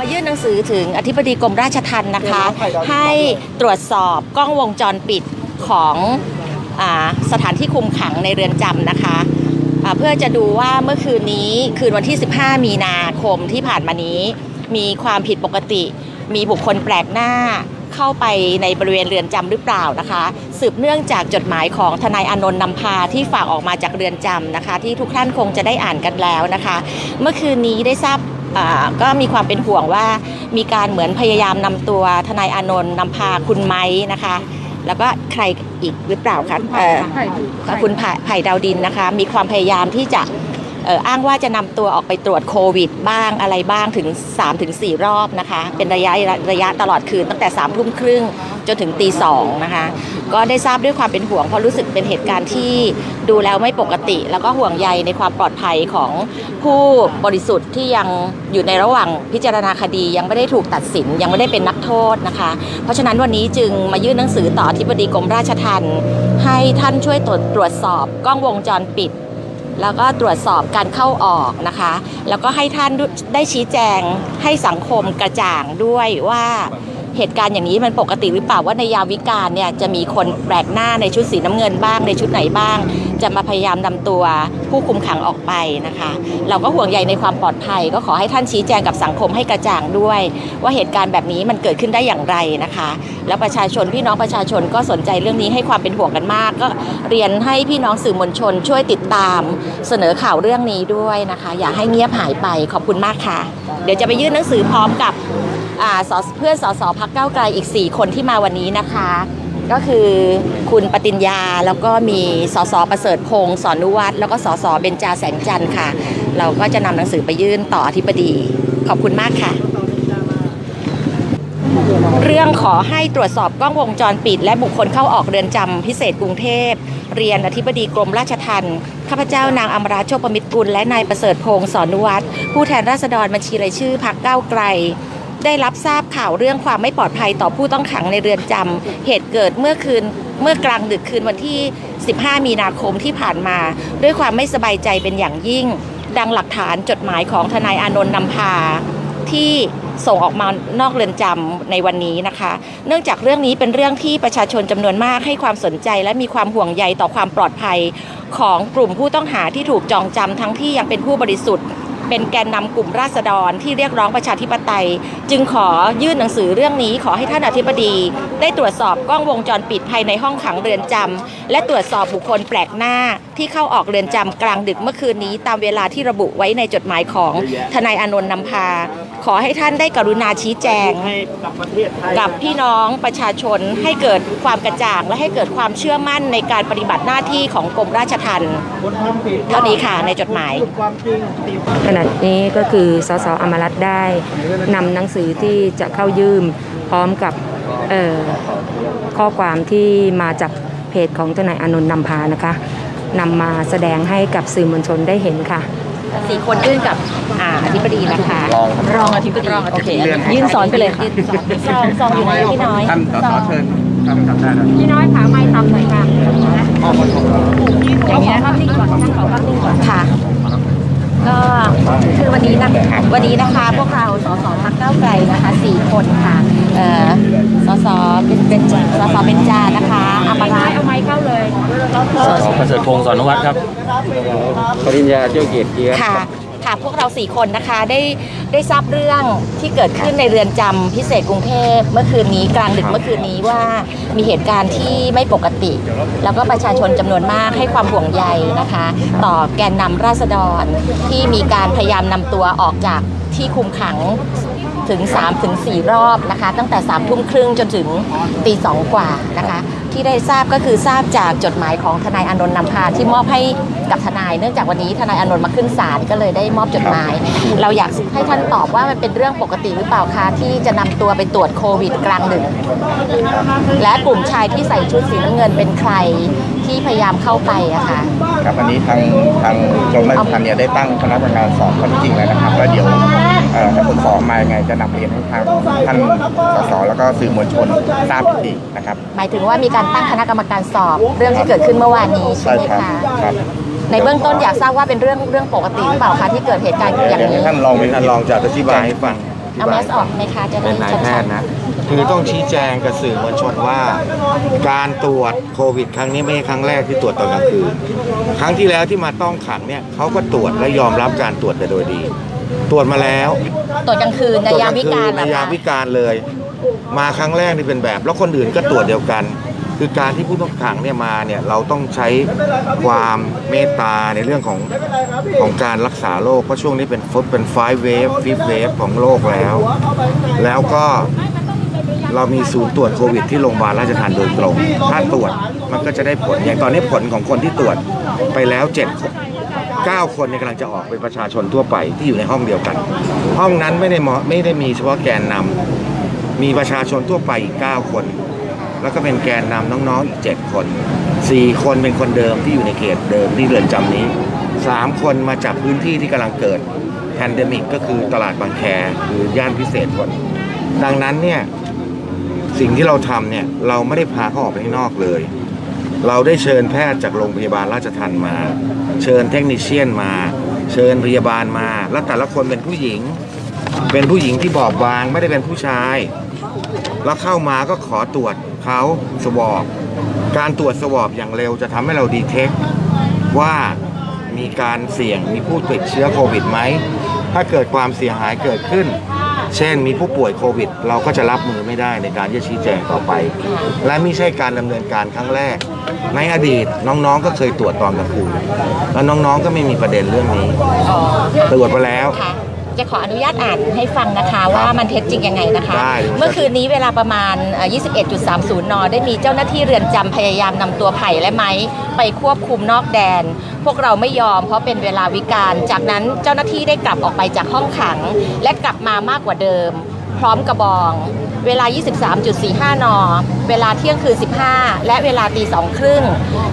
มายื่นหนังสือถึงอธิบดีกรมราชทัณฑ์นะคะ ให้ตรวจสอบกล้องวงจรปิดของอาสถานที่คุมขังในเรือนจำนะคะอ่าเพื่อจะดูว่าเมื่อคืนนี้คืนวันที่ 15 มีนาคมที่ผ่านมานี้ มีความผิดปกติ มีบุคคลแปลกหน้าเข้าไปในบริเวณเรือนจำหรือเปล่านะคะ สืบเนื่องจากจดหมายของทนายอานนท์นำพาที่ฝากออกมาจากเรือนจำนะคะ ที่ทุกท่านคงจะได้อ่านกันแล้วนะคะ เมื่อคืนนี้ได้ทราบอ่า ก็มีความเป็นห่วงว่ามีการเหมือนพยายามนำตัวทนายอานนท์นำพาคุณไม้นะคะ แล้วก็ใครอีกหรือเปล่าคะเอ่อคุณไผ่ไผ่ดาวดินนะคะ มีความพยายามที่จะเอ,อ้างว่าจะนำตัวออกไปตรวจโควิด บ้างอะไรบ้างถึง 3-4 รอบนะคะ เป็นระยะระยะตลอดคืนตั้งแต่3ามทุ่มครึ่งจนถึงตีสองนะคะ ก็ได้ทราบด้วยความเป็นห่วงเพราะรู้สึกเป็นเหตุการณ์ที่ดูแล้วไม่ปกติ แล้วก็ห่วงใยในความปลอดภัยของผู้บริสุทธิ์ที่ยังอยู่ในระหว่างพิจารณาคดียังไม่ได้ถูกตัดสินยังไม่ได้เป็นนักโทษนะคะ เพราะฉะนั้นวันนี้จึงมายื่นหนังสือต่ออธิบดีกรมราชทัณฑ์ให้ท่านช่วยตรวจตรวจสอบกล้องวงจรปิด แล้วก็ตรวจสอบการเข้าออกนะคะ แล้วก็ให้ท่านได้ชี้แจงให้สังคมกระจ่างด้วยว่า เหตุการณ์อย่างนี้มันปกติหรือเปล่าว่าในยามวิกาลเนี่ยจะมีคนแปลกหน้าในชุดสีน้ำเงินบ้างในชุดไหนบ้าง จะมาพยายามนำตัวผู้คุมขังออกไปนะคะ เราก็ห่วงใยในความปลอดภัย ก็ขอให้ท่านชี้แจงกับสังคมให้กระจ่างด้วย ว่าเหตุการณ์แบบนี้มันเกิดขึ้นได้อย่างไรนะคะ แล้วประชาชนพี่น้องประชาชนก็สนใจเรื่องนี้ให้ความเป็นห่วงกันมาก ก็เรียนให้พี่น้องสื่อมวลชน ช่วยติดตามเสนอข่าวเรื่องนี้ด้วยนะคะ อย่าให้เงียบหายไปขอบคุณมากค่ะ เดี๋ยวจะไปยื่นหนังสือพร้อมกับ สเพื่อนสสพักเก้าไกลอีก 4 คนที่มาวันนี้นะคะ ก็คือคุณปติญญาแล้วก็มีสสประเสริฐพงศ์สอนุวัฒน์แล้วก็สสเบญจาแสงจันทร์ค่ะ เราก็จะนำหนังสือไปยื่นต่ออธิบดีขอบคุณมากค่ะ เรื่องขอให้ตรวจสอบกล้องวงจรปิด และบุคคลเข้าออกเรือนจำพิเศษกรุงเทพเรียนอธิบดีกรมราชทัณฑ์ข้าพเจ้านางอมราโชคประมิตรกุลและนายประเสริฐพงศ์สอนุวัฒน์ผู้แทนราษฎรบัญชีรายชื่อพักเก้าไกล ได้รับทราบข่าวเรื่องความไม่ปลอดภัยต่อผู้ต้องขังในเรือนจำ เหตุเกิดเมื่อคืนเมื่อกลางดึกคืนวันที่ 15 มีนาคมที่ผ่านมา ด้วยความไม่สบายใจเป็นอย่างยิ่ง ดังหลักฐานจดหมายของทนายอานนท์นำพาที่ส่งออกมานอกเรือนจำในวันนี้นะคะ เนื่องจากเรื่องนี้เป็นเรื่องที่ประชาชนจำนวนมากให้ความสนใจ และมีความห่วงใยต่อความปลอดภัยของกลุ่มผู้ต้องหาที่ถูกจองจำทั้งที่ยังเป็นผู้บริสุทธิ์ เป็นแกนนำกลุ่มราษฎรที่เรียกร้องประชาธิปไตย จึงขอยื่นหนังสือเรื่องนี้ขอให้ท่านอธิบดี ได้ตรวจสอบกล้องวงจรปิดภายในห้องขังเรือนจำและตรวจสอบบุคคลแปลกหน้าที่เข้าออกเรือนจำกลางดึกเมื่อคืนนี้ ตามเวลาที่ระบุไว้ในจดหมายของทนายอานนท์นำพา ขอให้ท่านได้กรุณาชี้แจง ให้กับประเทศไทยกับพี่น้องประชาชนให้เกิดความกระจ่างและให้เกิดความเชื่อมั่นในการปฏิบัติหน้าที่ของกรมราชทัณฑ์คนทำผิดเท่านี้ค่ะในจดหมาย พูดความจริงตีขณะนี้ก็คือสสอมรัตน์ได้นำหนังสือที่จะเข้ายืมพร้อมกับเอ่อข้อความที่มาจากเพจของทนายอานนท์นำพานะคะนำมาแสดงให้กับสื่อมวลชนได้เห็นค่ะ สี่คนยื่นกับอ่าอธิบดีนะคะ รองรองอธิบดีโอเคยื่นสอนไปเลยค่ะซองซองอยู่ไหนพี่น้อยท่านสสเชิญครับครับได้ครับพี่น้อยขาไม่ทำหน่อยค่ะอย่างเงี้ยภาพนิ่งก่อนนั่งขอภาพนิ่งก่อน ค่ะ ก็คือวันนี้นะวันนี้นะคะ พวกเราสสพักเก้าวไกลนะคะสี่คนค่ะเอ่อสสเป็นเป็นสสเป็นจานะคะอมราเอาไม้เข้าเลยสประเสริฐพงศ์สอนวัฒน์ครับ ปริญญาเจ้าเกียรติเกียรติ ค่ะ ค่ะพวกเราสี่คนนะคะได้ได้ทราบเรื่องที่เกิดขึ้นในเรือนจำพิเศษกรุงเทพเมื่อคืนนี้กลางดึกเมื่อคืนนี้ว่ามีเหตุการณ์ที่ไม่ปกติ แล้วก็ประชาชนจำนวนมากให้ความห่วงใยนะคะ ต่อแกนนำราษฎรที่มีการพยายามนำตัวออกจากที่คุมขังถึง3ถึง4รอบนะคะ ตั้งแต่3ทุ่มครึ่งจนถึงตีสองกว่านะคะ ที่ได้ทราบก็คือทราบจากจดหมายของทนายอานนท์นำพาที่มอบให้กับทนาย เนื่องจากวันนี้ทนายอานนท์มาขึ้นศาลก็เลยได้มอบจดหมาย เราอยากให้ท่านตอบว่ามันเป็นเรื่องปกติหรือเปล่าคะที่จะนำตัวไปตรวจโควิดกลางดึกและกลุ่มชายที่ใส่ชุดสีน้ำเงินเป็นใคร ที่พยายามเข้าไปอะค่ะ ครับวันนี้ทางทางกรมราชทัณฑ์เนี่ยได้ตั้งคณะกรรมการสอบข้อเท็จจริงแล้วนะครับแล้วเดี๋ยวเอ่อถ้าผลสอบมายังไงจะนำเรียนให้ทางท่านสสแล้วก็สื่อมวลชนทราบอีกทีนะครับ หมายถึงว่ามีการตั้งคณะกรรมการสอบเรื่องที่เกิดขึ้นเมื่อวานนี้ใช่ไหมครัคะครับในเบื้องต้นอยากทราบว่าเป็นเรื่องเรื่องปกติหรือเปล่าคะที่เกิดเหตุการณ์อย่างเดี๋ยวให้นี้ท่านรองท่านรองจะอธิบายให้ฟังเอาแมสออกไหมคะจะได้เป็นนายแพชัดทย์นะ คือต้องชี้แจงกับสื่อมวลชนว่า การตรวจโควิด ครั้งนี้ไม่ใช่ครั้งแรกที่ตรวจตอนกลางคืนครั้งที่แล้วที่มาต้องขังเนี่ยเขาก็ตรวจและยอมรับการตรวจแต่โดยดี ตรวจมาแล้วตรวจกลางคืนในยามวิกาในรเหรอยามวิการเลย มาครั้งแรกนี่เป็นแบบ แล้วคนอื่นก็ตรวจเดียวกัน คือการที่ผู้ต้องขังเนี่ยมาเนี่ยเราต้องใช้ความเมตตาในเรื่องของของการรักษาโรคเพราะช่วงนี้เป็นฟเป็นไฟเวฟฟิฟเวฟของโรคแล้ว แล้วก็ เรามีศูนย์ตรวจโควิดที่โรงพยาบาลราชทัณฑ์โดยตรง ถ้าตรวจมันก็จะได้ผล อย่างตอนนี้ผลของคนที่ตรวจไปแล้ว7 9คนเนี่ยกำลังจะออกเป็นประชาชนทั่วไปที่อยู่ในห้องเดียวกัน ห้องนั้นไม่ได้เหมาะไม่ได้มีเฉพาะแกนนำมีประชาชนทั่วไปอีก9คน แล้วก็เป็นแกนนำน้องๆอีก 7 คน 4 คนเป็นคนเดิมที่อยู่ในเขตเดิมที่เรือนจำนี้ 3 คนมาจากพื้นที่ที่กำลังเกิดแพนเดมิกก็คือตลาดบางแคคือย่านพิเศษคน ดังนั้นเนี่ย สิ่งที่เราทำเนี่ยเราไม่ได้พาเขาออกไปข้างนอกเลย เราได้เชิญแพทย์จากโรงพยาบาลราชทันมา เชิญเทคนิชเชียนมา เชิญพยาบาลมา แล้วแต่ละคนเป็นผู้หญิง เป็นผู้หญิงที่บอบบางไม่ได้เป็นผู้ชาย แล้วเข้ามาก็ขอตรวจเขาสวอปการตรวจสวอปอย่างเร็วจะทำให้เราดีเทคว่ามีการเสี่ยงมีผู้ติดเชื้อโควิดไหม ถ้าเกิดความเสียหายเกิดขึ้น เช่นมีผู้ป่วยโควิด เราก็จะรับมือไม่ได้ในการที่จะชี้แจงต่อไป และไม่ใช่การดำเนินการครั้งแรก ในอดีตน้องๆ ก็เคยตรวจตอนกลางคืนแล้วน้องๆก็ไม่มีประเด็นเรื่องนี้ตรวจไปแล้ว จะขออนุญาตอ่านให้ฟังนะคะว่ามันเท็จจริงยังไงนะคะ ได้เลยเมื่อคืนนี้เวลาประมาณเอ่อ21.30 น ได้มีเจ้าหน้าที่เรือนจำพยายามนำตัวไผ่และไม้ไปควบคุมนอกแดน พวกเราไม่ยอมเพราะเป็นเวลาวิการจากนั้นเจ้าหน้าที่ได้กลับออกไปจากห้องขัง และกลับมามากกว่าเดิม พร้อมกระบอง เวลา 23.45 น เวลาเที่ยงคืน 15 และเวลาตีสองครึ่ง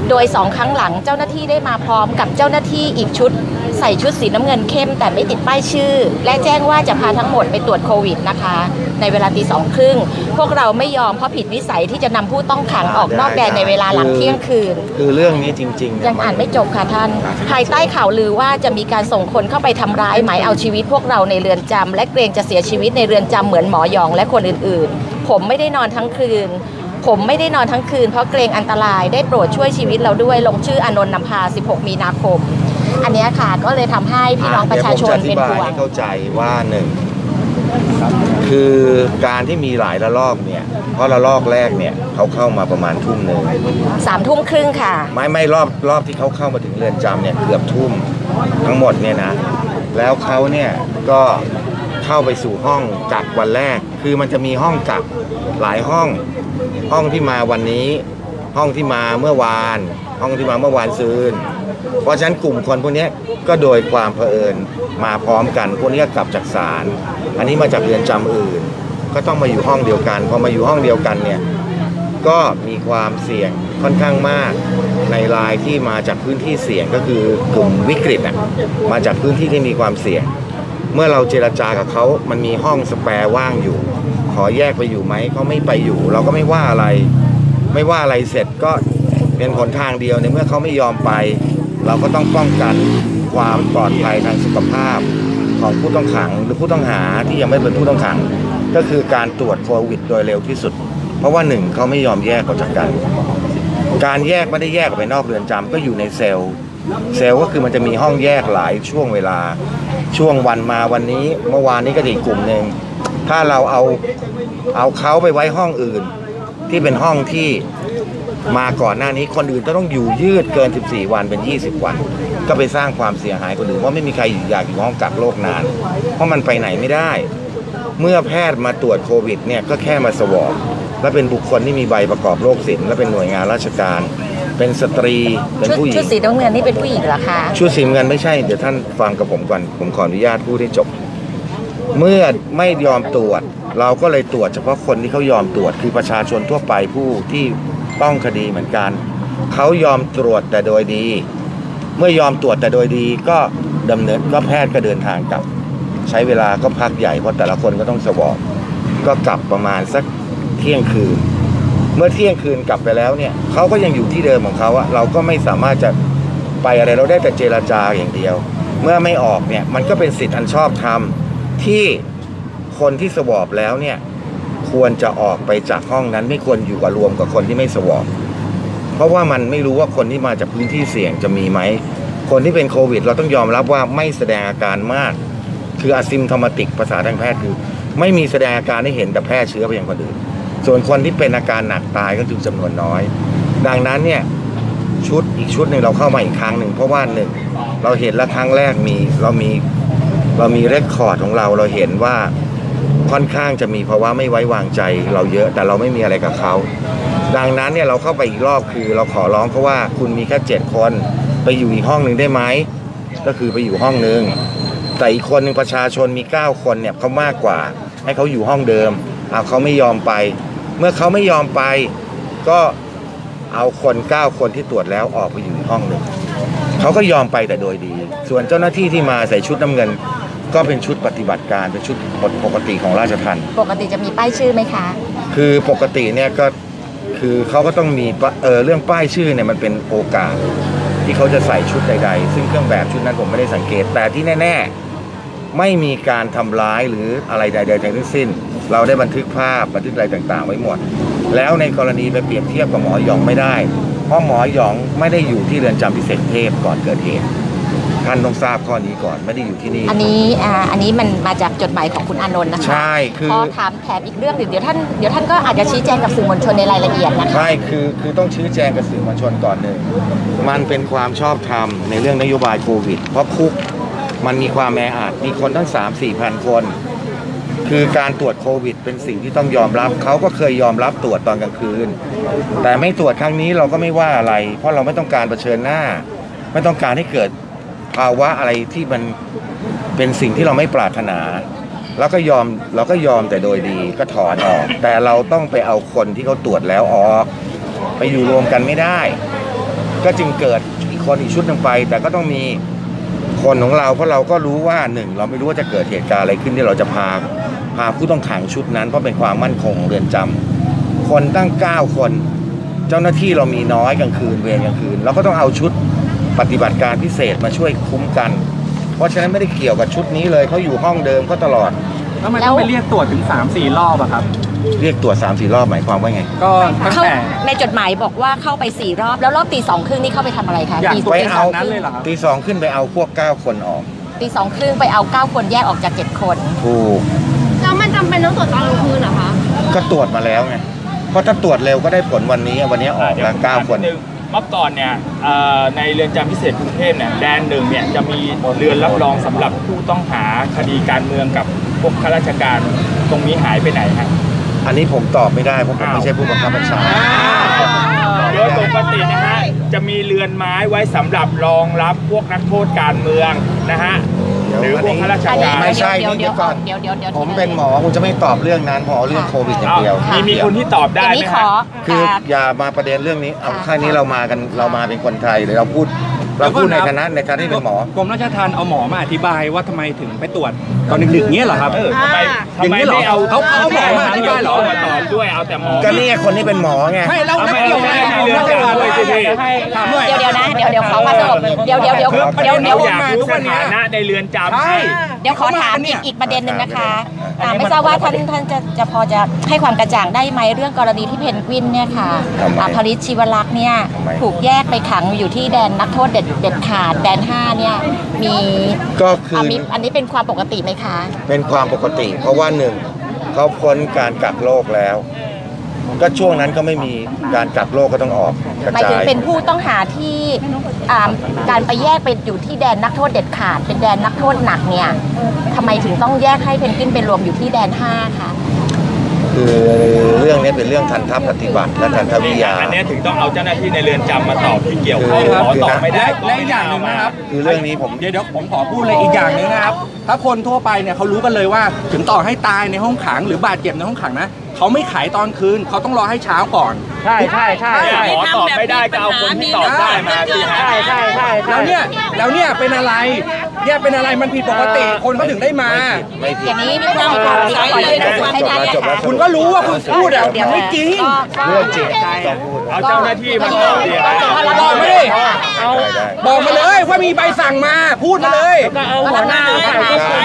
โดยสองครั้งหลังเจ้าหน้าที่ได้มาพร้อมกับเจ้าหน้าที่อีกชุด ใส่ชุดสีน้ำเงินเข้มแต่ไม่ติดป้ายชื่อ และแจ้งว่าจะพาทั้งหมดไปตรวจโควิดนะคะ ในเวลาตีสองครึ่งพวกเราไม่ยอมเพราะผิดวิสัยที่จะนำผู้ต้องขังออกนอกแดนในเวลาหลังเที่ยงคืน คือเรื่องนี้จริงๆเนี่ยังอ่านไม่จบค่ะท่าน ภายใต้ข่าวลือว่าจะมีการส่งคนเข้าไปทำร้ายหมายเอาชีวิตพวกเราในเรือนจำและเกรงจะเสียชีวิตในเรือนจำเหมือนหมอหยองและคนอื่นๆ ผมไม่ได้นอนทั้งคืน ผมไม่ได้นอนทั้งคืนเพราะเกรงอันตรายได้โปรดช่วยชีวิตเราด้วยลงชื่ออานนท์นำพา 16 มีนาคม อันเนี้ยค่ะก็เลยทำให้พี่น้องประชาชนดี๋เป็ยนวผมจะอธิห่วบายงให้เข้าใจว่าหนึ่ง คือการที่มีหลายระลอกเนี่ย เพราะระลอกแรกเนี่ยเขาเข้ามาประมาณทุ่มหนึ่งสามทุ่มครึ่งค่ะ ไม่ไม่รอบรอบที่เขาเข้ามาถึงเรือนจำเนี่ยเกือบทุ่มทั้งหมดเนี่ยนะ แล้วเขาเนี่ยก็เข้าไปสู่ห้องกักวันแรก คือมันจะมีห้องกักหลายห้อง ห้องที่มาวันนี้ ห้องที่มาเมื่อวาน ห้องที่มาเมื่อวานซืน เพราะฉะนั้นกลุ่มคนพวกนี้ก็โดยความเผอิญมาพร้อมกัน พวกนี้ก็กลับจากศาลอันนี้มาจากเรือนจำอื่น ก็ต้องมาอยู่ห้องเดียวกันพอมาอยู่ห้องเดียวกันเนี่ยก็มีความเสี่ยงค่อนข้างมากในรายที่มาจากพื้นที่เสี่ยงก็คือกลุ่มวิกฤตอะมาจากพื้นที่ที่มีความเสี่ยง เมื่อเราเจรจากับเขามันมีห้องสแปร์ว่างอยู่ ขอแยกไปอยู่ไหมเขาไม่ไปอยู่ เราก็ไม่ว่าอะไร ไม่ว่าอะไรเสร็จก็เป็นหนทางเดียวในเมื่อเขาไม่ยอมไป เราก็ต้องป้องกันความปลอดภัยทางสุขภาพของผู้ต้องขังหรือผู้ต้องหาที่ยังไม่เป็นผู้ต้องขัง ก็คือการตรวจโควิดโดยเร็วที่สุด เพราะว่าหนึ่งเขาไม่ยอมแยกออกจากกันการแยกไม่ได้แยกออกไปนอกเรือนจำก็อยู่ในเซลล์เซลล์ก็คือมันจะมีห้องแยกหลายช่วงเวลาช่วงวันมาวันนี้ เมื่อวานนี้ก็จะอีกกลุ่มหนึ่งถ้าเราเอาเอาเขาไปไว้ห้องอื่น ที่เป็นห้องที่ มาก่อนหน้านี้คนอื่นก็ต้องอยู่ยืดเกิน 14 วันเป็น 20 วัน ก็ไปสร้างความเสียหายคนอื่นเพราะไม่มีใครอยากอยู่ห้องกักโรคนาน เพราะมันไปไหนไม่ได้ เมื่อแพทย์มาตรวจโควิดเนี่ยก็แค่มาสวอปและเป็นบุคคลที่มีใบประกอบโรคศิลป์และเป็นหน่วยงานราชการ เป็นสตรีเป็นชุดผู้หญิชุดงสีน้ำเงินนี่เป็นผู้หญิงเหรอคะชุดสีน้ำเงินไม่ใช่เดี๋ยวท่านฟังกับผมก่อนผมขออนุญาตพูดให้จบ เมื่อไม่ยอมตรวจ เราก็เลยตรวจเฉพาะคนที่เขายอมตรวจคือประชาชนทั่วไปผู้ที่ ต้องคดีเหมือนกัน เขายอมตรวจแต่โดยดี เมื่อยอมตรวจแต่โดยดีก็ดำเนินก็แพทย์ก็เดินทางกลับ ใช้เวลาก็พักใหญ่เพราะแต่ละคนก็ต้องสวอปก็กลับประมาณสักเที่ยงคืน เมื่อเที่ยงคืนกลับไปแล้วเนี่ยเขาก็ยังอยู่ที่เดิมของเขาอะเราก็ไม่สามารถจะไปอะไรเราได้แต่เจรจาอย่างเดียว เมื่อไม่ออกเนี่ยมันก็เป็นสิทธิ์อันชอบธรรมที่คนที่สวอปแล้วเนี่ย ควรจะออกไปจากห้องนั้น ไม่ควรอยู่กับรวมกับคนที่ไม่สวอปเพราะว่ามันไม่รู้ว่าคนที่มาจากพื้นที่เสี่ยงจะมีไหม คนที่เป็นโควิด เราต้องยอมรับว่าไม่แสดงอาการมาก คืออ s ซิม t o มติกภาษาทางแพทย์คือ ไม่มีแสดงอาการให้เห็นแต่แพร่เชื้อไปยังคนอื่น ส่วนคนที่เป็นอาการหนักตายก็คือจำนวนน้อย ดังนั้นเนี่ยชุดอีกชุดหนึ่งเราเข้ามาอีกครั้งหนึ่งเพราะว่าหนึ่งเราเห็นแล้วครั้งแรกมีเรามีเรามีเรคคอร์ดของเราเราเห็นว่า ค่อนข้างจะมีภาวะไม่ไว้วางใจเราเยอะแต่เราไม่มีอะไรกับเขา ดังนั้นเนี่ยเราเข้าไปอีกรอบคือเราขอร้องเขาะว่าคุณมีแค่เจ็ดคนไปอยู่อีกห้องหนึ่งได้ไหมก็คือไปอยู่ห้องหนึ่งแต่อีกคนหนึ่งประชาชนมี 9 คนเนี่ยเขามากกว่า ให้เขาอยู่ห้องเดิมเอาเขาไม่ยอมไป เมื่อเขาไม่ยอมไป ก็เอาคน 9 คนที่ตรวจแล้วออกไปอยู่ห้องหนึ่งเขาก็ยอมไปแต่โดยดี ส่วนเจ้าหน้าที่ที่มาใส่ชุดน้ำเงิน ก็เป็นชุดปฏิบัติการเป็นชุดปกติของราชทัณฑ์ปกติจะมีป้ายชื่อไหมคะคือปกติเนี่ยก็คือเขาก็ต้องมีปะเออเรื่องป้ายชื่อเนี่ยมันเป็นโอกาสที่เขาจะใส่ชุดใด ๆ ซึ่งเครื่องแบบชุดนั้นผมไม่ได้สังเกตแต่ที่แน่ ๆ ไม่มีการทำร้ายหรืออะไรใดๆทั้งสิ้น เราได้บันทึกภาพบันทึกอะไรต่าง ๆ ไว้หมด แล้วในกรณีไปเปรียบเทียบกับหมอหยองไม่ได้ เพราะหมอหยองไม่ได้อยู่ที่เรือนจำพิเศษกรุงเทพก่อนเกิดเหตุ ท่านต้องทราบข้อนี้ก่อนไม่ได้อยู่ที่นี่ อันนี้อ่าอันนี้มันมาจากจดหมายของคุณอานนท์นะคะใช่คือ พอถามแถมอีกเรื่องหนึ่งเดี๋ยวท่านเดี๋ยวท่านก็อาจจะชี้แจงกับสื่อมวลชนในรายละเอียดนะคะ ใช่คือคือต้องชี้แจงกับสื่อมวลชนก่อนหนึ่งมันเป็นความชอบธรรมในเรื่องนโยบายโควิด เพราะคุกมันมีความแออัดมีคนตั้ง 3 4พันคน คือการตรวจโควิด เป็นสิ่งที่ต้องยอมรับ เขาก็เคยยอมรับตรวจตอนกลางคืน แต่ไม่ตรวจครั้งนี้เราก็ไม่ว่าอะไร เพราะเราไม่ต้องการเผชิญหน้า ไม่ต้องการให้เกิด ภาวะอะไรที่มันเป็นสิ่งที่เราไม่ปรารถนา แล้วก็ยอมเราก็ยอมแต่โดยดีก็ถอนออก แต่เราต้องไปเอาคนที่เขาตรวจแล้วออก ไปอยู่รวมกันไม่ได้ ก็จึงเกิดอีกคนอีกชุดหนึ่งไป แต่ก็ต้องมีคนของเราเพราะเราก็รู้ว่าหนึ่งเราไม่รู้ว่าจะเกิดเหตุการณ์อะไรขึ้นที่เราจะพาพาผู้ต้องขังชุดนั้นเพราะเป็นความมั่นคงเรือนจำคนตั้ง 9 คน เจ้าหน้าที่เรามีน้อยกลางคืนเวรกลางคืน เราก็ต้องเอาชุด ปฏิบัติการพิเศษมาช่วยคุ้มกัน เพราะฉะนั้นไม่ได้เกี่ยวกับชุดนี้เลยเขาอยู่ห้องเดิมก็ตลอด แล้วมันแล้ต้วองไปเรียกตรวจถึง 3 4 รอบอะครับ เรียกตรวจ3 4รอบหมายความว่าไง ก็ตั้งเข้าแต่ ในจดหมายบอกว่าเข้าไปสี่รอบ แล้วรอบตีสองครึ่งนี่เข้าไปทำอะไรคะอยาก ตีไปตีสเอาองนั้นครึ่งเลยเหรอครับ ตีสองขึ้นไปเอาพวก 9 คนออกตีสองครึ่งไปเอาเก้าคนแยกออกจากเจ็ดคน ถูกแล้วมันจำเป็นต้องตรวจตอนกลางคืนเหรอคะ ก็ตรวจมาแล้วไงเพราะถ้าตรวจเร็วก็ได้ผลวันนี้วันนี้ออกแล้วเก้าคน เมื่อก่อนเนี่ยเอ่อในเรือนจำพิเศษกรุงเทพเนี่ยแดนหนึ่งเนี่ยจะมีเรือนรับรองสำหรับผู้ต้องหาคดีการเมืองกับพวกข้าราชการตรงนี้หายไปไหนฮะอันนี้ผมตอบไม่ได้เพราะผมไม่ใช่ผู้บังคับบัญชาโดยปกตินะฮะจะมีเรือนไม้ไว้สำหรับรองรับพวกนักโทษการเมืองนะฮะ หรือพวกข้าราชอันนี้การ ไม่ใช่เดี๋ยวนี่เดี๋เดี๋ยยววก่อนเดี๋ยวเดี๋ยวเดี๋ยวผมเป็นหมอผมจะไม่ตอบเรื่องนั้นเพราะเรื่องโควิดอย่างเดียวมีมีคนที่ตอบอได้ย่างไหมนี้ขฮะอคือค่ะอย่ามาประเด็นเรื่องนี้เอาค่ะแค่นี้เรามากันเรามาเป็นคนไทยหรือเราพูด เราพูดในฐานะในฐานะที่เป็นหมอ กรมราชทัณฑ์เอาหมอมาอธิบายว่าทำไมถึงไปตรวจตอนดึกๆเงี้ยเหรอครับ เออทำไมอย่าทำงไมนี้เหรอไม่เอาเขาเขาหมอมาอธิบายเหรอ มาตอบด้วยเอาแต่หมอก็นี่ไงคนที่เป็นหมอไงไม่แล้วแล้วเกี่ยวอะไรกับกรมราชทัณฑ์เลยสิพี่ถามหน่อยเดี๋ยวเดี๋ยวนะเดี๋ยวเดี๋ยวขอความสงบเดี๋ยวเดี๋ยวเดี๋ยวคือเดี๋ยวประเด็นเดี๋ยวอยากรู้สถานะในเรือนจำใช่เดี๋ยวขอถามอีกอีกประเด็นหนึ่งนะคะอันนี้อ่าไม่ทราบว่าท่านท่านจะจะพอจะให้ความกระจ่างได้ไหมเรื่องกรณีที่เพนกวินเนี่ยค่ะทำไมอ่าพริชชีวลักษณ์เนี่ยทำไมถูกแยกไปขังอยู่ที่แดนนักโทษเด็ดเด็ดขาดแดนห้าเนี่ยมีก็คืออ่ามีอันนี้เป็นความปกติไหมคะเป็นความปกติ เพราะว่าหนึ่งเขาพ้นการกักโรคแล้ว ก็ช่วงนั้นก็ไม่มีการกักโรคก็ต้องออกกระหมายจาถึงย เป็นผู้ต้องหาที่อ่าการไปแยกไปอยู่ที่แดนนักโทษเด็ดขาด เป็นแดนนักโทษหนักเนี่ยทำไมถึงต้องแยกให้เพนกวินไปรวมอยู่ที่แดนห้าคะ คือเรื่องนี้เป็นเรื่องทันทัพปฏิบัติและทันทวิทยา อันเนี้ยถึงต้องเอาเจ้าหน้าที่ในเรือนจำมาตอบที่เกี่ยวข้องคือหมอตอบไม่ได้และและอีกอย่างหนึ่งนะครับ คือเรื่องนี้ผม เดี๋ยวเดี๋ยวผมขอพูดเลยอีกอย่างหนึ่งนะครับ ถ้าคนทั่วไปเนี่ยเขารู้กันเลยว่า ถึงต่อให้ตายในห้องขังหรือบาดเจ็บในห้องขังนะเขาไม่ขายตอนคืนเขาต้องรอให้เช้าก่อน ใช่ใช่ใช่หมอตอบไม่ได้ก็เอาคนที่ตอบได้มาสิฮะใช่ใช่ใช่ แล้วเนี่ยแล้วเนี่ยเป็นอะไรเนี่ยเป็นอะไรมันผิดปกติคนเขาถึงได้มาไม่ผิดอย่างนี้มีความผิดปกติก็ขอยื่นหนัง สือให้ท่านจบแล้วนะคะคุณก็รู้ว่าคุณพูดอะมันไม่จริงเรื่องจริงต้องพูดเอาเจ้าหน้าที่มาตอบดิบอกมาดิได้ได้บอกมาเลยว่ามีใบสั่งมาพูดมาเลยเอาหัวหน้าฝ่ายควบคุม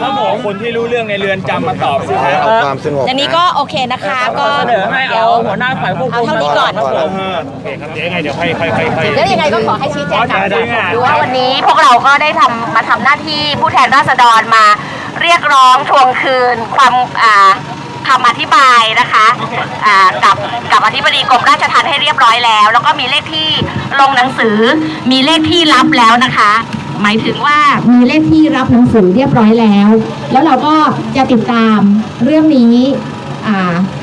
เขาบอกคนที่รู้เรื่องในเรือนจำมาตอบสิฮะเอาความสงบอย่างนี้ก็โอเคนะคะ ก็เสนอให้เอาหัวหน้าฝ่ายควบเอาคุมเท่านี้ก่อนพอแล้วโอเคครับเดี๋ยวยังไงเดี๋ยวค่อยค่อยค่อยค่อยแล้วยังไงก็ขอให้ชี้แจงกับขอชี้แจงดูว่าวันนี้พวกเราก็ได้ทำมาทำหน้าที่ผู้แทนราษฎรมา เรียกร้องทวงคืนความคำอธิบายนะคะกับกับอธิบดีกรมราชทัณฑ์ให้เรียบร้อยแล้ว แล้วก็มีเลขที่ลงหนังสือ มีเลขที่รับแล้วนะคะ หมายถึงว่ามีเลขที่รับหนังสือเรียบร้อยแล้ว แล้วเราก็จะติดตามเรื่องนี้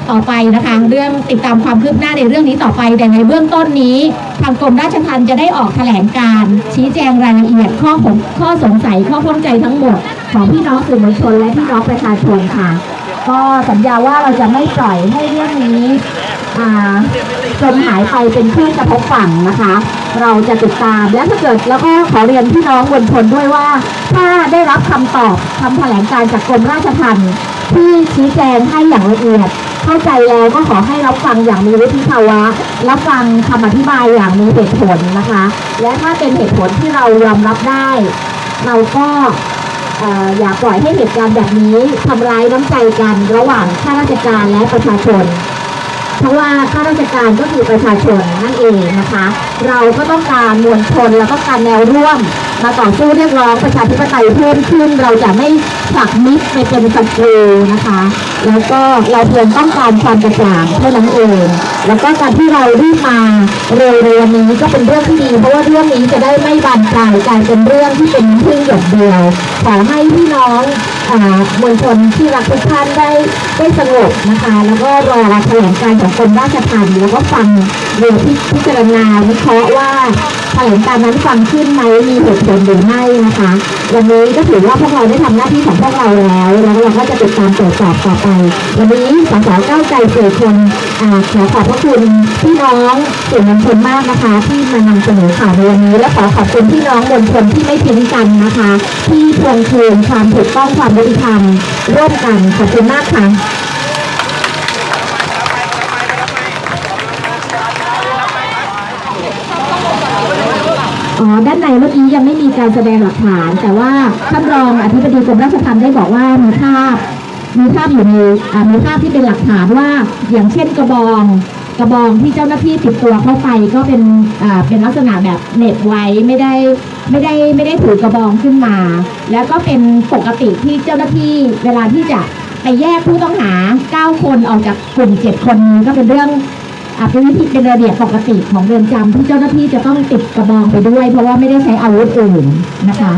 ต่อไปนะคะ เรื่องติดตามความคืบหน้าในเรื่องนี้ต่อไปแต่ในเบื้องต้นนี้ ทางกรมราชทัณฑ์จะได้ออกแถลงการ ชี้แจงรายละเอียดข้อข้อสงสัยข้อข้องใจทั้งหมด ของพี่น้องสื่อมวลชนและพี่น้องประชาชนค่ะ ก็สัญญาว่าเราจะไม่ปล่อยให้เรื่องนี้จมหายไปเป็นคลื่นกระทบฝั่งนะคะ เราจะติดตามและถ้าเกิดแล้วก็ขอเรียนพี่น้องมวลชนด้วยว่า ถ้าได้รับคำตอบคำแถลงการจากกรมราชทัณฑ์ที่ชี้แจงให้อย่างละเอียด เข้าใจแล้วก็ขอให้รับฟังอย่างมีวุฒิภาวะรับฟังคำอธิบายอย่างมีเหตุผลนะคะ และถ้าเป็นเหตุผลที่เรายอมรับได้ เราก็ อย่าปล่อยให้เหตุการณ์แบบนี้ทำร้ายน้ำใจกันระหว่างข้าราชการและประชาชน เพราะว่าข้าราชการก็คือประชาชนนั่นเองนะคะ เราก็ต้องการมวลชนแล้วก็การแนวร่วม มาต่อสู้เรียกร้องประชาธิปไตยเพิ่มขึ้น เราจะไม่ผลักมิตรไปเป็นศัตรูนะคะ แล้วก็เราเพียงต้องการความกระจ่างเท่านั้นเอง แล้วก็การที่เรารีบมาเร็วๆนี้ก็เป็นเรื่องที่ดีเพราะว่าเรื่องนี้จะได้ไม่บานปลายกลายเป็นเรื่องที่เป็นพึ่งหยดเดียวขอให้พี่น้องอ่ามวลชนที่รักทุกท่านได้ได้สงบนะคะ แล้วก็รอแถลงการของกรมราชทัณฑ์แล้วก็ฟังโดยพิพิจารณาวิเคราะห์ว่าแถลงการนั้นฟังขึ้นไหมมีเหตุผลหรือไม่นะคะ วันนี้ก็ถือว่าพวกเราได้ทำหน้าที่ของพวกเราแล้วแล้วเราก็จะติดตามตรวจสอบต่อไป วันนี้สสก้าใจเสื่อชนขอขอบพระคุณพี่น้องสื่อมวลชนมากนะคะ ที่มานำเสนอข่าวในวันนี้ และขอขอบคุณพี่น้องมวลชนที่ไม่ทิ้งกันนะคะ ที่ทวงคืนความถูกต้องความยุติธรรมร่วมกันขอบคุณมากค่ะ ด้านในเมื่อกี้ยังไม่มีการแสดงหลักฐาน แต่ว่าท่านรองอธิบดีกรมราชทัณฑ์ได้บอกว่ามีภาพมีภาพอยู่ในมีภาพที่เป็นหลักฐานว่าอย่างเช่นกระบองกระบองที่เจ้าหน้าที่ติดตัวเข้าไปก็เป็นเป็นลักษณะแบบเหน็บไว้ไม่ได้ไม่ได้ไม่ได้ถือกระบองขึ้นมา แล้วก็เป็นปกติที่เจ้าหน้าที่เวลาที่จะไปแยกผู้ต้องหา 9 คนออกจากกลุ่ม 7 คนก็เป็นเรื่อง เป็นวิธีเป็นระเบียบปกติของเรือนจำที่เจ้าหน้าที่จะต้องติดกระบองไปด้วย เพราะว่าไม่ได้ใช้อาวุธอื่นนะคะ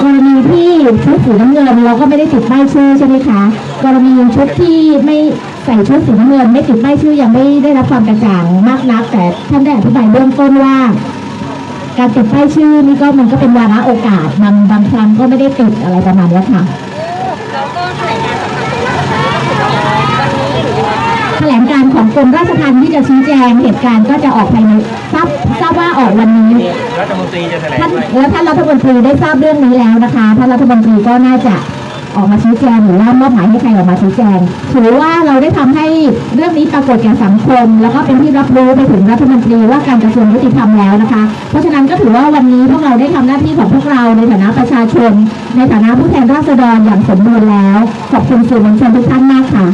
กรณีที่ชุดสีน้ำเงินเราก็ไม่ได้ติดป้ายชื่อใช่ไหมคะกรณีชุดที่ไม่ใส่ชุดสีน้ำเงิน ไม่ติดป้ายชื่อยังไม่ได้รับความกระจ่างมากนัก แต่ท่านได้อธิบายเบื้องต้นว่า การติดป้ายชื่อนี่ก็มันก็เป็นวาระโอกาสบางบางครั้งก็ไม่ได้ติดอะไรประมาณนี้ค่ะ แถ ลงการของกรมราชทัณฑ์ที่จะชี้แจงเหตุการณ์ก็จะออกภายในทราบทราบว่าออกวันนี้รัฐมนตรีจะแถลงท่านไหมแล้วท่านรัฐมนตรีได้ทราบเรื่องนี้แล้วนะคะท่านรัฐมนตรีก็น่าจะออกมาชี้แจงหรือว่ามอบหมายให้ใครออกมาชี้แจงถือว่าเราได้ทำให้เรื่องนี้ปรากฏแก่สังคม แล้วก็เป็นที่รับรู้ไปถึงรัฐมนตรีว่าการกระทรวงยุติธรรมแล้วนะคะ เพราะฉะนั้นก็ถือว่าวันนี้พวกเราได้ทำหน้าที่ของพวกเราในฐานะประชาชน ในฐานะผู้แทนราษฎรอย่างสมบูรณ์แล้ว ขอบคุณสื่อมวลชนทุกท่านมากค่ะ